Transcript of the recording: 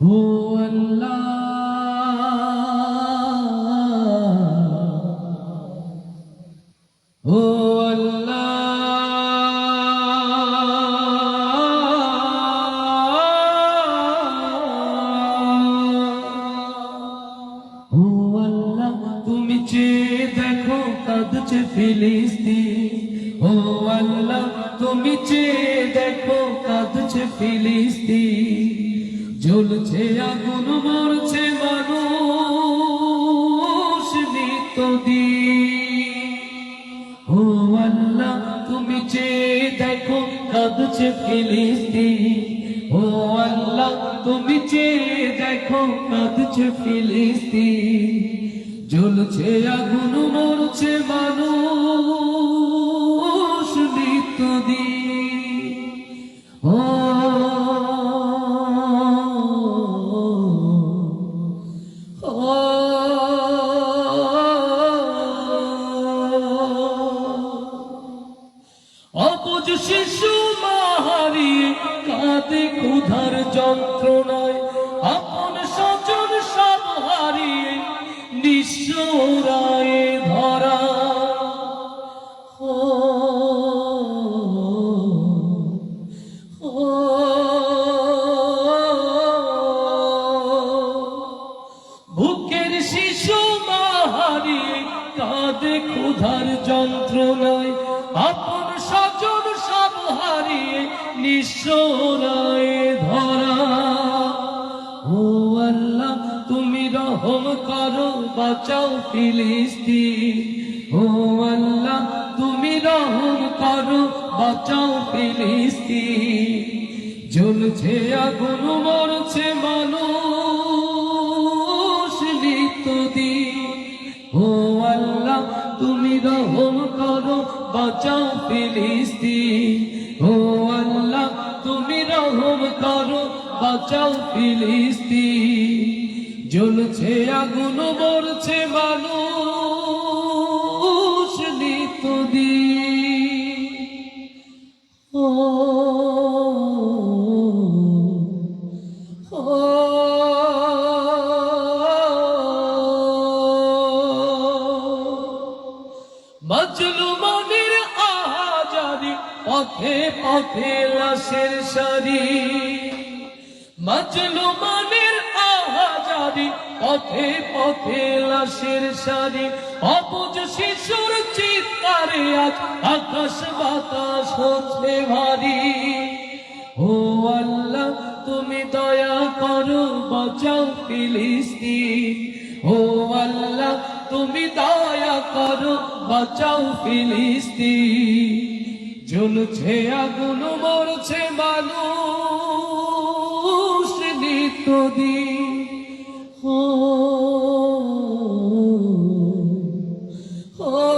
ও আল্লাহ ও আল্লাহ তুমি চেয়ে দেখো কাঁদছে ফিলিস্তিন। ও আল্লাহ, তুমি চেয়ে দেখো কাঁদছে জ্বলছে আগুন, মরছে মানুষ নিত্যদিন ও আল্লাহ, তুমি চেয়ে দেখো, কাঁদছে ফিলিস্তিন। ও আল্লাহ, তুমি চেয়ে দেখো, কাঁদছে ফিলিস্তিন। জ্বলছে আগুন, মরছে মানুষ নিত্যদিন ও অপুজ শিশু মাহারি কাঁদে ক্ষুধার যন্ত্রণায় আপন কাঁদে ক্ষুধার যন্ত্রণায় আপন স্বজন সব হারিয়ে নিঃস্বরায় ধরা। ও আল্লাহ, তুমি রহম করো, বাঁচাও ফিলিস্তিন। ও আল্লাহ, তুমি রহম করো, বাঁচাও ফিলিস্তিন। জ্বলছে আগুন, মরছে মানুষ। ও আল্লাহ, তুমি রহম করো, বাঁচাও ফিলিস্তিন। ও আল্লাহ, তুমি রহম করো, বাঁচাও ফিলিস্তিন। জ্বলছে আগুন, মরছে মানুষ নিত্যদিন। ও মজলুমনির আহাজারি পথে পথে লাশের সারি। মজলুমনির আহাজারি পথে পথে লাশের সারি। অবুজ শিশুর চিৎকারে আজ আকাশ বাতাস হচ্ছে ভারী। ও আল্লাহ, তুমি দয়া করো, বাঁচাও ফিলিস্তিন। ও আল্লাহ তুমি দয়া করো বাঁচাও ফিলিস্তি জ্বলছে আগুন মরছে মানুষ নিত্যদিন। ও ও